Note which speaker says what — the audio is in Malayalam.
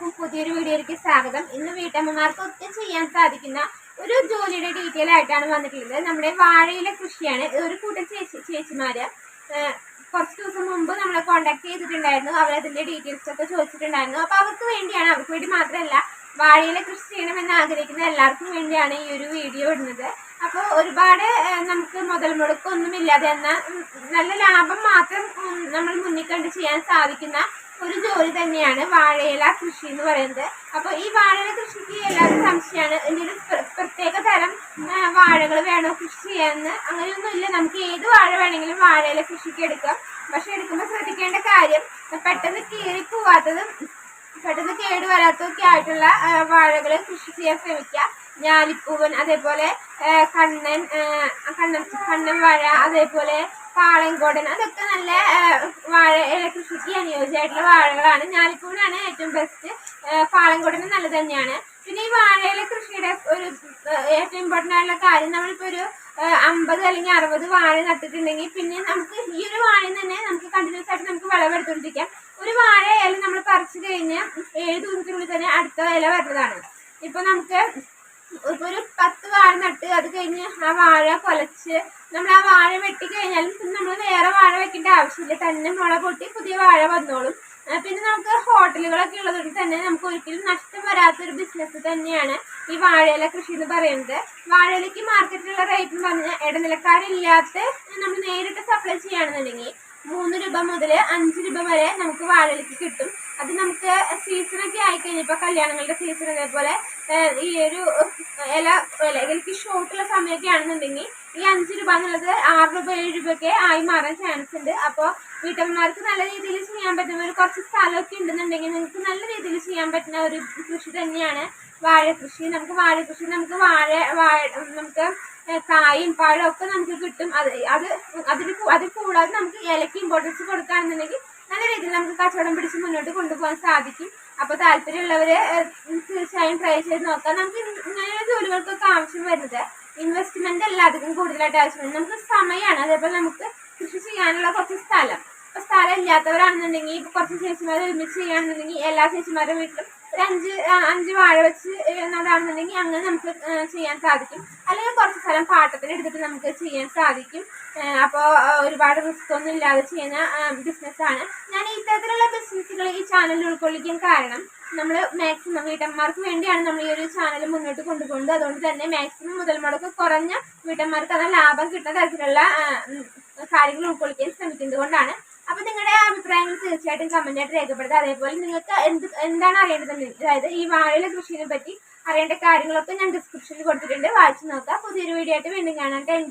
Speaker 1: എല്ലാവർക്കും പുതിയൊരു വീഡിയോയിലേക്ക് സ്വാഗതം. ഇന്ന് വീട്ടമ്മമാർക്ക് ഒക്കെ ചെയ്യാൻ സാധിക്കുന്ന ഒരു ജോലിയുടെ ഡീറ്റെയിൽ ആയിട്ടാണ് വന്നിട്ടുള്ളത്. നമ്മുടെ വാഴയിലെ കൃഷിയാണ്. ഒരു കൂട്ടം ചേച്ചി ചേച്ചിമാര് കുറച്ച് ദിവസം മുമ്പ് നമ്മളെ കോണ്ടാക്ട് ചെയ്തിട്ടുണ്ടായിരുന്നു. അവരതിന്റെ ഡീറ്റെയിൽസ് ഒക്കെ ചോദിച്ചിട്ടുണ്ടായിരുന്നു. അപ്പോൾ അവർക്ക് വേണ്ടിയാണ് അവർക്ക് വേണ്ടി മാത്രമല്ല വാഴയിലെ കൃഷി ചെയ്യണമെന്ന് ആഗ്രഹിക്കുന്ന എല്ലാവർക്കും വേണ്ടിയാണ് ഈ ഒരു വീഡിയോ ഇടുന്നത്. അപ്പോൾ ഒരുപാട് നമുക്ക് മുതൽ മുടക്കൊന്നുമില്ലാതെ എന്നാൽ നല്ല ലാഭം മാത്രം നമ്മൾ മുന്നിൽ കണ്ട് ചെയ്യാൻ സാധിക്കുന്ന ജോലി തന്നെയാണ് വാഴയില കൃഷി എന്ന് പറയുന്നത്. അപ്പോൾ ഈ വാഴയില കൃഷിക്ക് എല്ലാവരും സംശയമാണ്. എന്തെങ്കിലും പ്ര- പ്രത്യേക തരം വാഴകൾ വേണോ കൃഷി ചെയ്യാന്ന് അങ്ങനെയൊന്നുമില്ല നമുക്ക് ഏത് വാഴ വേണമെങ്കിലും വാഴയില കൃഷിക്ക് എടുക്കാം. പക്ഷെ എടുക്കുമ്പോൾ ശ്രദ്ധിക്കേണ്ട കാര്യം പെട്ടെന്ന് കീറി പോവാത്തതും പെട്ടെന്ന് കേട് വരാത്തതൊക്കെ ആയിട്ടുള്ള വാഴകൾ കൃഷി ചെയ്യാൻ ശ്രമിക്കുക ഞാലിപ്പൂവൻ അതേപോലെ കണ്ണൻ കണ്ണൻ കണ്ണൻ വാഴ അതേപോലെ പാളയംകോടൻ. അതൊക്കെ നല്ല വാഴ കൃഷിക്ക് അനുയോജ്യമായിട്ടുള്ള വാഴകളാണ്. ഞാലിക്കൂടാണ് ഏറ്റവും ബെസ്റ്റ് പാളയംകോടന് നല്ലത് തന്നെയാണ്. പിന്നെ ഈ വാഴയിലെ കൃഷിയുടെ ഒരു ഏറ്റവും ഇമ്പോർട്ടന്റ് ആയിട്ടുള്ള കാര്യം നമ്മളിപ്പോൾ ഒരു അമ്പത് അല്ലെങ്കിൽ അറുപത് വാഴ നട്ടിട്ടുണ്ടെങ്കിൽ പിന്നെ നമുക്ക് ഈ ഒരു വാഴയിൽ തന്നെ നമുക്ക് കണ്ടിന്യൂസ് ആയിട്ട് നമുക്ക് വിളവെടുത്തുകൊണ്ടിരിക്കാം ഒരു വാഴ ഇല നമ്മൾ പറിച്ചു കഴിഞ്ഞാൽ ഏഴ് ദിവസത്തിനുള്ളിൽ തന്നെ അടുത്ത ഇല വരുന്നതാണ്. ഇപ്പം നമുക്ക് ഒരു പത്ത് വാഴ നട്ട് അത് കഴിഞ്ഞ് ആ വാഴ കൊലച്ച് നമ്മൾ ആ വാഴ പിന്നെ നമ്മൾ വേറെ വാഴ വെക്കേണ്ട ആവശ്യമില്ല. തന്നെ മുള പൊട്ടി പുതിയ വാഴ വന്നോളും. പിന്നെ നമുക്ക് ഹോട്ടലുകളൊക്കെ ഉള്ളതുകൊണ്ട് തന്നെ നമുക്ക് ഒരിക്കലും നഷ്ടം വരാത്തൊരു ബിസിനസ് തന്നെയാണ് ഈ വാഴയില കൃഷി എന്ന് പറയുന്നത്. വാഴയിലേക്ക് മാർക്കറ്റിലുള്ള റേറ്റ് എന്ന് പറഞ്ഞാൽ ഇടനിലക്കാരില്ലാത്ത നമ്മൾ നേരിട്ട് സപ്ലൈ ചെയ്യുകയാണെന്നുണ്ടെങ്കിൽ മൂന്ന് രൂപ മുതൽ അഞ്ച് രൂപ വരെ നമുക്ക് വാഴയിലേക്ക് കിട്ടും. അത് നമുക്ക് സീസണൊക്കെ ഇപ്പോൾ കല്യാണങ്ങളുടെ സീസൺ അതേപോലെ ഈ ഒരു ഇല ഇതിലേക്ക് ഷോർട്ടുള്ള സമയമൊക്കെ ആണെന്നുണ്ടെങ്കിൽ ഈ അഞ്ച് രൂപ എന്നുള്ളത് ആറ് രൂപ ഏഴ് രൂപയൊക്കെ ആയി മാറാൻ ചാൻസ് ഉണ്ട്. അപ്പോൾ വീട്ടമ്മമാർക്ക് നല്ല രീതിയിൽ ചെയ്യാൻ പറ്റുന്ന ഒരു കുറച്ച് സ്ഥലമൊക്കെ ഉണ്ടെന്നുണ്ടെങ്കിൽ നിങ്ങൾക്ക് നല്ല രീതിയിൽ ചെയ്യാൻ പറ്റുന്ന ഒരു കൃഷി തന്നെയാണ് വാഴ കൃഷി. നമുക്ക് വാഴ കൃഷി നമുക്ക് വാഴ വാഴ നമുക്ക് കായും പഴമൊക്കെ നമുക്ക് കിട്ടും. അത് അത് അതിന് കൂ- അത് കൂടാതെ നമുക്ക് ഇലയ്ക്ക് ഇമ്പോർട്ടൻസ് കൊടുക്കുകയാണെന്നുണ്ടെങ്കിൽ നല്ല രീതിയിൽ നമുക്ക് കച്ചവടം പിടിച്ച് മുന്നോട്ട് കൊണ്ടുപോകാൻ സാധിക്കും. അപ്പോൾ താല്പര്യമുള്ളവർ തീർച്ചയായും ട്രൈ ചെയ്ത് നോക്കാം. നമുക്ക് ഇങ്ങനെയുള്ള ജോലികൾക്കൊക്കെ ആവശ്യം വരുന്നത് ഇൻവെസ്റ്റ്മെന്റ് അല്ല അധികം കൂടുതലായിട്ട് ആവശ്യമുണ്ട് നമുക്ക് സമയമാണ് അതേപോലെ നമുക്ക് കൃഷി ചെയ്യാനുള്ള കുറച്ച് സ്ഥലം. ഇപ്പൊ സ്ഥലം ഇല്ലാത്തവരാണെന്നുണ്ടെങ്കിൽ ഇപ്പൊ കുറച്ച് ചേച്ചിമാർ ഒരുമിച്ച് ചെയ്യുകയാണെന്നുണ്ടെങ്കിൽ എല്ലാ ചേച്ചിമാരുടെ വീട്ടിലും ഒരു അഞ്ച് അഞ്ച് വാഴ വെച്ച് നടാണെന്നുണ്ടെങ്കിൽ അങ്ങനെ നമുക്ക് ചെയ്യാൻ സാധിക്കും. അല്ലെങ്കിൽ കുറച്ച് സ്ഥലം പാട്ടത്തിന് എടുത്തിട്ട് നമുക്ക് ചെയ്യാൻ സാധിക്കും. അപ്പോൾ ഒരുപാട് റിസ്ക് ഒന്നും ഇല്ലാതെ ചെയ്യുന്ന ബിസിനസ്സാണ്. ഞാൻ ഇത്തരത്തിലുള്ള ബിസിനസ്സുകൾ ഈ ചാനലിൽ ഉൾക്കൊള്ളിക്കാൻ കാരണം നമ്മൾ മാക്സിമം വീട്ടമ്മമാർക്ക് വേണ്ടിയാണ് നമ്മൾ ഈ ഒരു ചാനൽ മുന്നോട്ട് കൊണ്ടുപോകുന്നത്. അതുകൊണ്ട് തന്നെ മാക്സിമം മുതൽ മുടക്ക് കുറഞ്ഞ വീട്ടമ്മമാർക്ക് അത് ലാഭം കിട്ടുന്ന തരത്തിലുള്ള കാര്യങ്ങൾ ഉൾക്കൊള്ളിക്കാൻ ശ്രമിക്കുന്നത് കൊണ്ടാണ്. അപ്പോൾ നിങ്ങളുടെ അഭിപ്രായങ്ങൾ തീർച്ചയായിട്ടും കമന്റായിട്ട് രേഖപ്പെടുത്തുക. അതേപോലെ നിങ്ങൾക്ക് എന്ത് എന്താണ് അറിയേണ്ടതെന്ന് അതായത് ഈ വാഴയിലെ കൃഷിയെ പറ്റി അറിയേണ്ട കാര്യങ്ങളൊക്കെ ഞാൻ ഡിസ്ക്രിപ്ഷനിൽ കൊടുത്തിട്ടുണ്ട്. വായിച്ചു നോക്കുക പുതിയൊരു വീഡിയോ ആയിട്ട് വീണ്ടും കാണാം. താങ്ക്